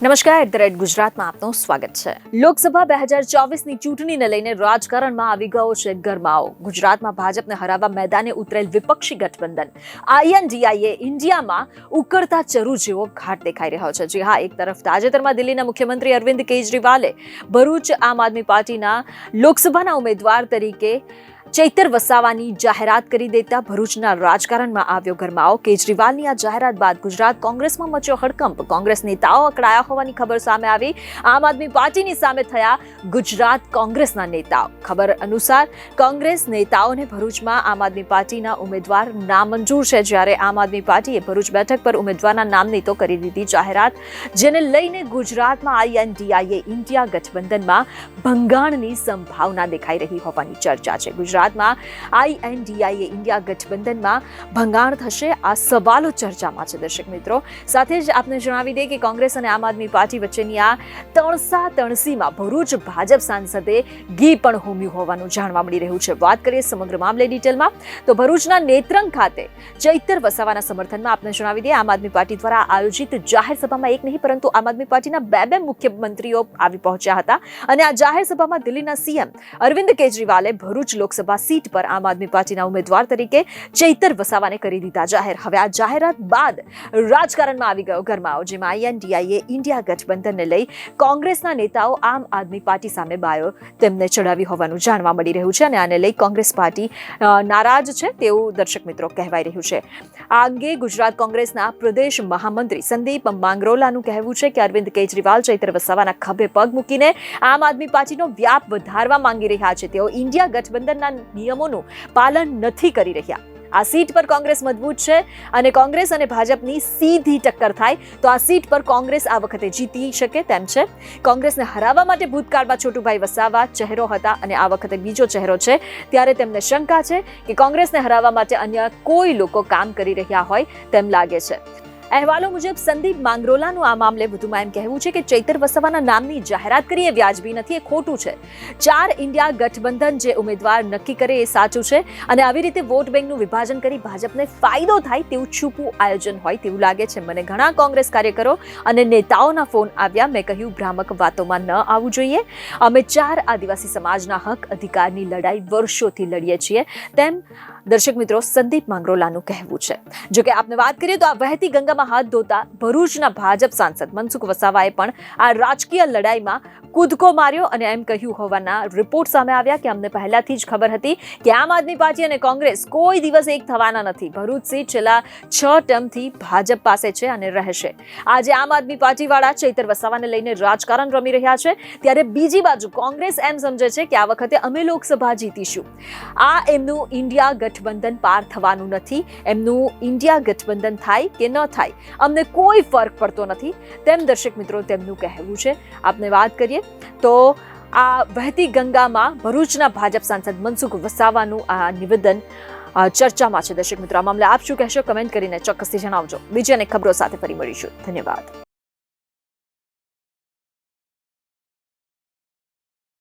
નમસ્કાર, at the rate ગુજરાતમાં આપનું સ્વાગત છે. લોકસભા બે હજાર ચોવીસની ચૂંટણીને લઈને રાજકારણમાં આવી ગયો છે ગરમાઓ ગુજરાતમાં ભાજપને હરાવવા મેદાને ઉતરેલ વિપક્ષી ગઠબંધન. આઈએનડીઆઈએ ઇન્ડિયામાં ઉકળતા ચરુ જેવો ઘાટ દેખાઈ રહ્યો છે. જી હા, એક તરફ તાજેતરમાં દિલ્હીના મુખ્યમંત્રી અરવિંદ કેજરીવાલે ભરૂચ આમ આદમી પાર્ટીના લોકસભાના ઉમેદવાર તરીકે ચૈતર વસાવાની જાહેરાત કરી દેતા ભરૂચના રાજકારણમાં આવ્યો ગરમાવો. કેજરીવાલની આ જાહેરાત બાદ ગુજરાત કોંગ્રેસમાં મચ્યો હડકંપ. કોંગ્રેસ નેતાઓ અકળાયા હોવાની ખબર સામે આવી. આમ આદમી પાર્ટીની સામે થયા ગુજરાત કોંગ્રેસના નેતાઓ. ખબર અનુસાર કોંગ્રેસ નેતાઓને ભરૂચમાં આમ આદમી પાર્ટીના ઉમેદવાર નામંજૂર છે. જ્યારે આમ આદમી પાર્ટીએ ભરૂચ બેઠક પર ઉમેદવારના નામની તો કરી દીધી જાહેરાત, જેને લઈને ગુજરાતમાં આઈએનડીઆઈએ ઇન્ડિયા ગઠબંધનમાં ભંગાણની સંભાવના દેખાઈ રહી હોવાની ચર્ચા છે. ગુજરાતમાં આઈએનડીઆઈએ ઇન્ડિયા ગઠબંધનમાં ભંગાણ થશે. આ સવાલો ચર્ચામાં છે દર્શક મિત્રો. સાથે જ આપને જણાવી દઈએ કે કોંગ્રેસ અને આમ આદમી પાર્ટી વચ્ચેની આ તણસા તણસીમાં ભરૂચ ભાજપ સાંસદે ઘી પણ હોમ્યું હોવાનું જાણવા મળી રહ્યું છે. વાત કરીએ સમગ્ર મામલે ડિટેલમાં, તો ભરૂચના નેત્રંગ ખાતે ચૈતર વસાવાના સમર્થનમાં આપને જણાવી દઈએ, આમ આદમી પાર્ટી દ્વારા આયોજિત જાહેર સભામાં એક નહીં, પરંતુ આમ આદમી પાર્ટીના બે બે મુખ્યમંત્રીઓ આવી પહોંચ્યા હતા. અને આ જાહેર સભામાં દિલ્હીના સીએમ અરવિંદ કેજરીવાલે ભરૂચ લોકસભા સીટ પર આમ આદમી પાર્ટીના ઉમેદવાર તરીકે ચૈતર વસાવાને કરી દીધા જાહેર. હવે આ જાહેરાત બાદ રાજકારણમાં આવી ગયો ગરમાવો, જેમાં આઈએનડીઆઈએ ઇન્ડિયા ગઠબંધનને લઈ કોંગ્રેસના નેતાઓ આમ આદમી પાર્ટી સામે બાયો. તેમને ચડાવી હોવાનું જાણવા મળી રહ્યું છે અને આને લઈ કોંગ્રેસ પાર્ટી નારાજ છે તેવું દર્શક મિત્રો કહેવાઈ રહ્યું છે. આ અંગે ગુજરાત કોંગ્રેસના પ્રદેશ મહામંત્રી સંદીપ માંગરોલાનું કહેવું છે કે અરવિંદ કેજરીવાલ ચૈત્ર વસાવાના ખભે પગ મૂકીને આમ આદમી પાર્ટીનો વ્યાપ વધારવા માંગી રહ્યા છે. તેઓ ઇન્ડિયા ગઠબંધનના નિયમોનું પાલન નથી કરી રહ્યા. આ સીટ પર કોંગ્રેસ મજબૂત છે અને કોંગ્રેસ અને ભાજપની સીધી ટક્કર થાય તો આ સીટ પર કોંગ્રેસ આ વખતે જીતી શકે તેમ છે. કોંગ્રેસને હરાવવા માટે ભૂતકાળમાં છોટુભાઈ વસાવા ચહેરો હતા અને આ વખતે બીજો ચહેરો છે. ત્યારે તેમને શંકા છે કે કોંગ્રેસને હરાવવા માટે અન્ય કોઈ લોકો કામ કરી રહ્યા હોય તેમ લાગે છે. અહેવાલો મુજબ સંદીપ માંગરોલાનું આ મામલે વધુમાં એમ કહેવું છે કે ચૈતર વસાવાના નામની જાહેરાત કરી એ વ્યાજબી નથી, એ ખોટું છે. ચાર ઇન્ડિયા ગઠબંધન જે ઉમેદવાર નક્કી કરે એ સાચું છે અને આવી રીતે વોટ બેંકનું વિભાજન કરી ભાજપને ફાયદો થાય તેવું છૂપું આયોજન હોય તેવું લાગે છે. મને ઘણા કોંગ્રેસ કાર્યકરો અને નેતાઓના ફોન આવ્યા. મેં કહ્યું, ભ્રામક વાતોમાં ન આવવું જોઈએ. અમે ચાર આદિવાસી સમાજના હક અધિકારની લડાઈ વર્ષોથી લડીએ છીએ. તેમ દર્શક મિત્રો, સંદીપ માંગરોલાનું કહેવું છે. જો કે આપને વાત કરીએ તો આ વહેતી ગંગામાં હાથ ધોતા ભરૂચના ભાજપ સાંસદ મનસુખ વસાવાએ પણ આ રાજકીય લડાઈમાં કૂદકો માર્યો અને એમ કહ્યું હોવાના રિપોર્ટ સામે આવ્યા કે અમને પહેલાથી જ ખબર હતી કે આમ આદમી પાર્ટી અને કોંગ્રેસ કોઈ દિવસ એક થવાના નથી. ભરૂચ સીટ છેલ્લા છ ટર્મથી ભાજપ પાસે છે અને રહેશે. આજે આમ આદમી પાર્ટીવાળા ચૈતર વસાવાને લઈને રાજકારણ રમી રહ્યા છે. ત્યારે બીજી બાજુ કોંગ્રેસ એમ સમજે છે કે આ વખતે અમે લોકસભા જીતીશું. આ એમનું ઇન્ડિયા ગઠબંધન પાર થવાનું નથી, એમનું ઇન્ડિયા ગઠબંધન થાય કે ન થાય, અમને કોઈ ફરક પડતો નથી. તેમ દર્શક મિત્રો, તેમનું કહેવું છે. આપને વાત કરીએ તો આ વહેતી ગંગામાં ભરૂચના ભાજપ સાંસદ મનસુખ વસાવાનું આ નિવેદન ચર્ચામાં છે. દર્શક મિત્રો, આ મામલે આપ શું કહેશો? કમેન્ટ કરીને ચોક્કસથી જણાવજો. બીજી અનેક ખબરો સાથે ફરી મળીશું. ધન્યવાદ.